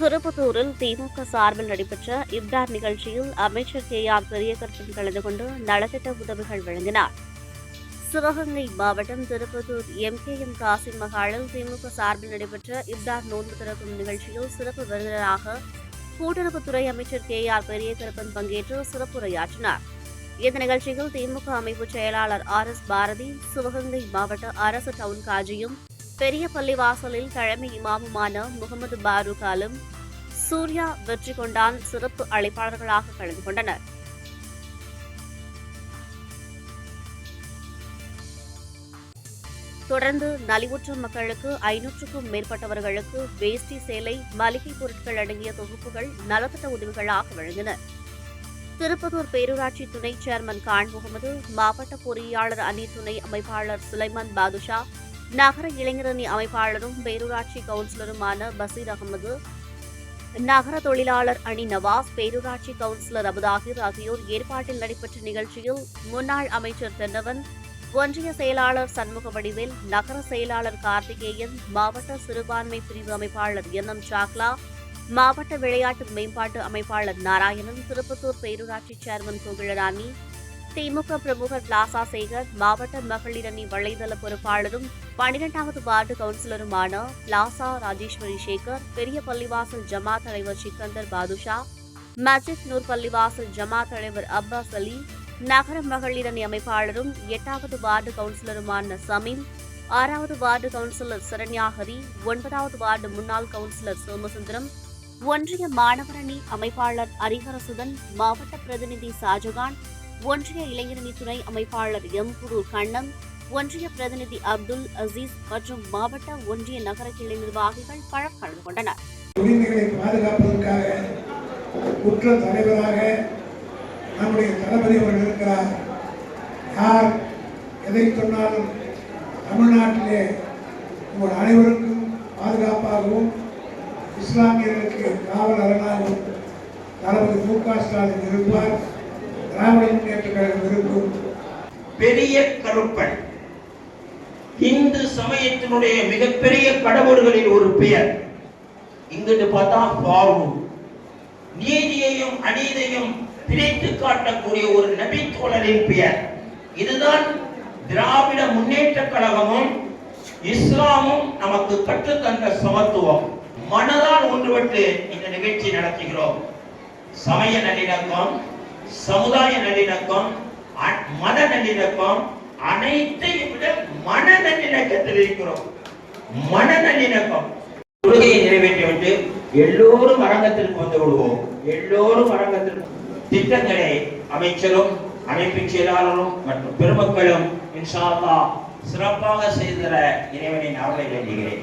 திருப்பத்தூரில் திமுக சார்பில் நடைபெற்ற இப்தார் நிகழ்ச்சியில் அமைச்சர் கே ஆர் பெரியகற்பன் கலந்து கொண்டு நலத்திட்ட உதவிகள் வழங்கினார். சிவகங்கை மாவட்டம் திருப்பத்தூர் எம்கேஎம் காசிம் மகாலில் திமுக சார்பில் நடைபெற்ற இப்தார் நோன்பு திறக்கும் நிகழ்ச்சியில் சிறப்பு விருந்தினராக கூட்டுறவுத்துறை அமைச்சர் கே ஆர் பெரியகருப்பன் பங்கேற்று சிறப்புரையாற்றினார். இந்த நிகழ்ச்சியில் திமுக அமைப்பு செயலாளர் ஆர் எஸ் பாரதி சிவகங்கை மாவட்ட அரசு டவுன் காஜியும் பெரிய பள்ளிவாசலில் தலைமை இமாமுமான முகமது பாரூக் ஆலம் சூர்யா வெற்றி கொண்டான் சிறப்பு அழைப்பாளர்களாக கலந்து கொண்டனர். தொடர்ந்து நலிவுற்ற மக்களுக்கு ஐநூற்றுக்கும் மேற்பட்டவர்களுக்கு வேஷ்டி சேலை மளிகை பொருட்கள் அடங்கிய தொகுப்புகள் நலத்திட்ட உதவிகளாக வழங்கின. திருப்பத்தூர் பேரூராட்சி துணை சேர்மன் கான் முகமது மாவட்ட பொறியாளர் அணி துணை அமைப்பாளர் சுலைமான் பாதுஷா நகர இளைஞரணி அமைப்பாளரும் பேரூராட்சி கவுன்சிலருமான பசீர் அகமது நகர தொழிலாளர் அணி நவாஸ் பேரூராட்சி கவுன்சிலர் அபுதாகிர் ஆகியோர் ஏற்பாட்டில் நடைபெற்ற நிகழ்ச்சியில் முன்னாள் அமைச்சர் தென்னவன் ஒன்றிய செயலாளர் சண்முக வடிவேல் நகர செயலாளர் கார்த்திகேயன் மாவட்ட சிறுபான்மை பிரிவு அமைப்பாளர் என் எம் சாக்லா மாவட்ட விளையாட்டு மேம்பாட்டு அமைப்பாளர் நாராயணன் திருப்பத்தூர் பேரூராட்சி சேர்மன் கோகிழராணி திமுக பிரமுகர் பிளாசா சேகர் மாவட்ட மகளிர் அணி வலைதள பொறுப்பாளரும் பன்னிரெண்டாவது வார்டு கவுன்சிலருமான பிளாசா ராஜேஸ்வரி சேகர் பெரிய பள்ளிவாசல் ஜமா தலைவர் சிக்கந்தர் பாதுஷா மஜித் நூர் பள்ளிவாசல் ஜமா தலைவர் அப்பாஸ் அலி நகர மகளிர் அணி அமைப்பாளரும் எட்டாவது வார்டு கவுன்சிலருமான சமீம் ஆறாவது வார்டு கவுன்சிலர் சரண்யாஹரி ஒன்பதாவது வார்டு முன்னாள் கவுன்சிலர் சோமசுந்தரம் ஒன்றிய மாணவரணி அமைப்பாளர் ஹரிஹரசுதன் மாவட்ட பிரதிநிதி ஷாஜகான் ஒன்றிய இளைஞரணி துணை அமைப்பாளர் எம் குரு கண்ணன் ஒன்றிய பிரதிநிதி அப்துல் அசீஸ் மற்றும் மாவட்ட ஒன்றிய நகர கிளை நிர்வாகிகள் பலர் கலந்து கொண்டனர். உரிமைகளை பாதுகாப்பதற்காக குற்ற தலைவராக நம்முடைய தளபதி அவர்கள் இருக்கிறார். யார் எதை சொன்னாலும் தமிழ்நாட்டிலே உங்கள் அனைவருக்கும் பாதுகாப்பாகவும் இஸ்லாமியர்களுக்கு காவல் அரணாகவும் தளபதி மு க ஸ்டாலின் இருப்பார். திராவிட முன்னேற்ற கழகம் பெரிய கருப்பன். இந்து சமயத்தினுடைய மிகப்பெரிய கடவுள்களில் ஒரு பெயர். இங்கிட்டு பார்த்தா பாரு நீதியையும் அநீதியையும் பிரித்து காட்டக்கூடிய ஒரு நபி தோழரின் பெயர். இதுதான் திராவிட முன்னேற்ற கழகமும் இஸ்லாமும் நமக்கு கற்றுத்தந்த சமத்துவம். மனதால் ஒன்றுபட்டு இந்த நிகழ்ச்சி நடத்துகிறோம். சமய நல்லிணக்கம். சமுதாய நல்லிணக்கம் அ- மத நல்லிணக்கம் அனைத்தையும் விட மன நல்லிணக்கத்தில் இருக்கிறோம். மன நல்லிணக்கம். கொள்கையை நிறைவேற்றிவிட்டு எல்லோரும் அரங்கத்திற்கு வந்து விடுவோம் எல்லோரும் அரங்கத்திற்கு திட்டங்களை அமைச்சரும் அமைப்பு செயலாளரும் மற்றும் பெருமக்களும் இன்ஷா சிறப்பாக செய்தர இறைவனின் நாவலை வேண்டுகிறேன்.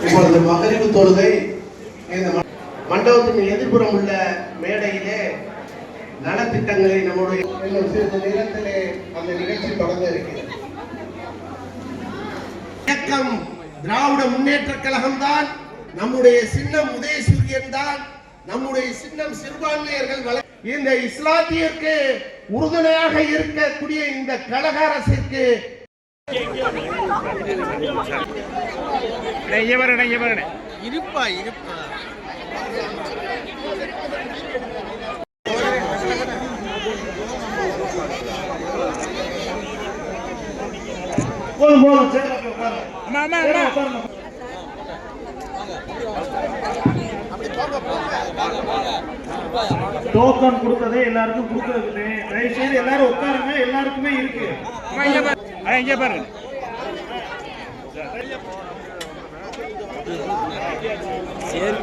இப்பொழுது மகரிவு தொழுகை இந்த மண்டபத்தின் எதிர்ப்புறம் உள்ள மேடையிலே நலத்திட்டங்களை நம்முடைய சிறிது நேரத்திலே அந்த நிகழ்ச்சி தொடங்க இருக்கிறது. இயக்கம் திராவிட முன்னேற்ற கழகம் தான் நம்முடைய சின்னம் உதயசூரியன் தான் நம்முடைய சின்னம் சிறுபான்மையர்கள் இந்த இஸ்லாத்தியருக்கு உறுதுணையாக இருக்கக்கூடிய இந்த கழக அரசிற்கு. இருப்பா இருப்பா. போதும் போதும். டோக்கன் கொடுத்ததே எல்லாருக்கும் கொடுக்கறது தயவு செய்து எல்லாரும் உட்காருங்க. எல்லாருக்குமே இருக்கு. இங்க பாரு. அண்ணா, இங்க பாருங்க சரி